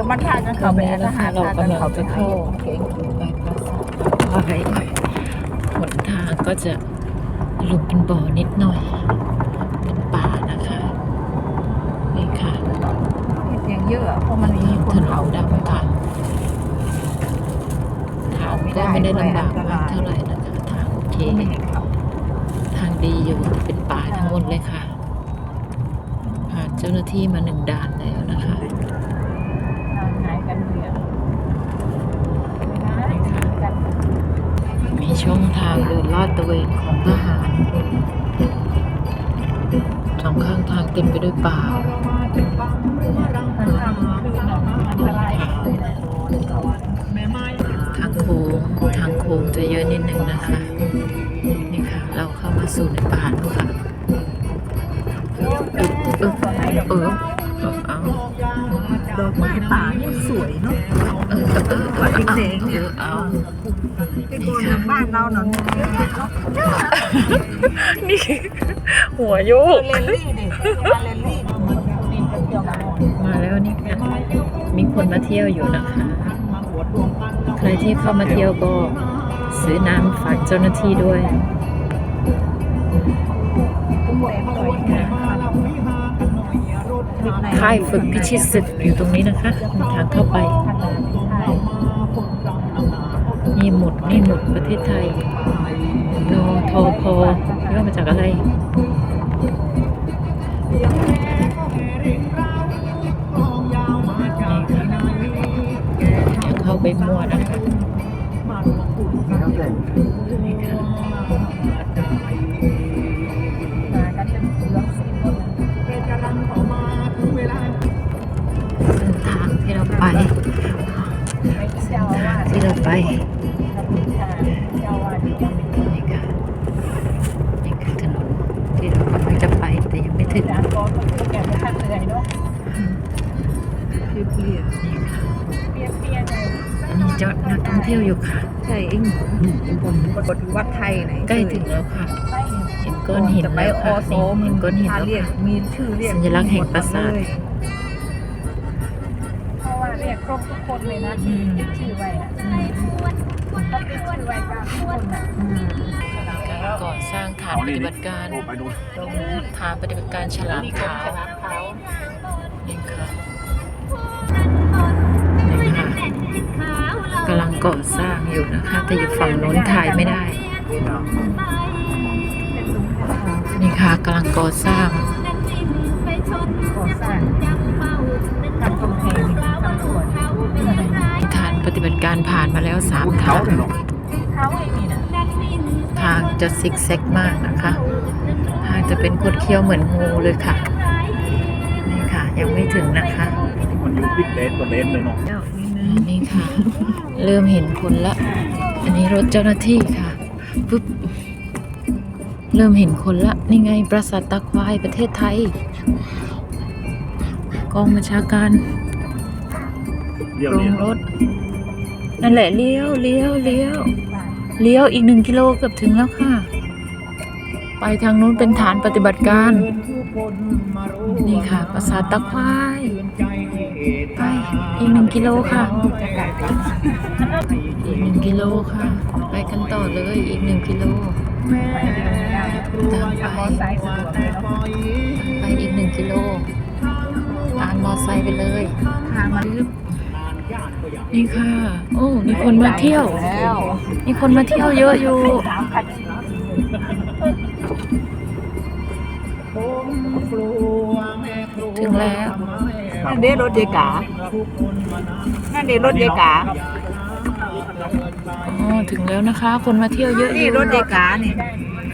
แล้วมันพากันตอเข้านไปนี้อานะหาคะรเราพากันกำลังเข้าไปจะเข้าเก่งไปปราสาทไปหนทางก็จะหลุมเป็นบ่อนิดหน่อย เป็นป่านะคะ นี่ค่ะเสียงเยอะเพราะมันมีคถนนเขานดำค่ะทางก็ไม่ได้ลำบากมากเท่าไหร่นะคะทางโอเคไม่เห็นเขาทางดีอยู่เป็นป่าทั้งหมดเลยค่ะ ผ่านเจ้าหน้าที่มาหนึ่งด่านแล้วนะคะ ข้างทางเต็มไปด้วยป่าทำคือหนองอันตรางโค้งทางโค้งจะเยอะนิดนึงนะคะนี่ค่ะ เราเข้ามาสู่ในป่าแล้วค่ะเออเออเออเออเอา ดอกไม้ป่านี่สวยเนาะเออเออเออเอาเออเอาไอ้ตัวหนังบ้านเราเนาะนี่ หัวโยกเลนลี่ดิเลนลี่นี่จะเที่ยวกันมาแล้วนี่ค่ะมีคนมาเที่ยวอยู่นะคะ ใครที่เข้ามาเที่ยวก็ซื้อน้ำฝากเจ้าหน้าที่ด้วย ค่ายฝึกพิชิตศึกอยู่ตรงนี้นะคะมีทางเข้าไปนี่หมุดนี่หมุดประเทศไทยนอทอพย่อมาจากอะไรย่าเข้าไปมั่วนะคะนี่ค่ะ ที่เราไปเจ้าว่าที่ยังเป็นนี่ค่ะนี่คือถนนที่เรากำลังจะไปแต่ยังไม่ถึงร้านก็คือแกไม่ทันเลยเนาะเปลี่ยนนี่ค่ะเปลี่ยนเปลี่ยนเลยอันนี้จอดนักท่องเที่ยวอยู่ค่ะใช่เองผมปรากฏวัดไทยไหนใกล้ถึงแล้วค่ะไปเห็นก้อนหินจะไปแล้วอค่ะโซนี่มเห็นก้อนหินถ้าแล้วเรียกค่ะมีชื่อเรียกสัญลักษณ์แห่งปราสาท ทุกคนเลยนะอืมติดชื่อไว้อะถ้าติดชื่อไว้ก็ทุกคนอะการก่อสร้างฐานปฏิบัติการฐานปฏิบัติการฉลามขาวฉลามขาวนี่ค่ะนี่ค่ะกำลังก่อสร้างอยู่นะคะ แต่อยู่ฝั่งโน้นถ่ายไม่ได้ นี่ค่ะกำลังก่อสร้างก่อสร้าง ฏิบัติการผ่านมาแล้วสามทางเขาไอ้นี่นะทางจะซิกแซกมากนะคะทางจะเป็นคดเคี้ยวเหมือนงูเลยค่ะ นี่ค่ะ ยังไม่ถึงนะคะมันอยู่ติดเลนตัวเลนเลยเนาะเจ้านี่นึงนี่ค่ะ เริ่มเห็นคนละ อันนี้รถเจ้าหน้าที่ค่ะปุ๊บเริ่มเห็นคนละ นี่ไงปราสาทตาควายประเทศไทย กองบัญชาการเรียวลเรียงวรถ นั่นแหละเลี้ยวเลี้ยวเลี้ยวเลี้ยวอีกหนึ่งกิโลเกือบถึงแล้วค่ะ ไปทางนู้นเป็นฐานปฏิบัติการ นี่ค่ะปราสาทตาควายไปอีกหนึ่งกิโลค่ะอีกหนึ่งกิโลค่ะ ไปกันต่อเลยอีกหนึ่งกิโลตามไปไปอีกหนึ่งกิโลตามมอไซค์ไปเลยทางมาลึก นี่ค่ะ โอ้ มีคนมาเที่ยว แล้วมีคนมาเที่ยวเยอะอยู่ สามพันถึงแล้ว นั่นเด้รถเยกานั่นเด้รถเยกาอ๋อ ถึงแล้วนะคะ คนมาเที่ยวเยอะอนี่ยู่ รถเยกานี่น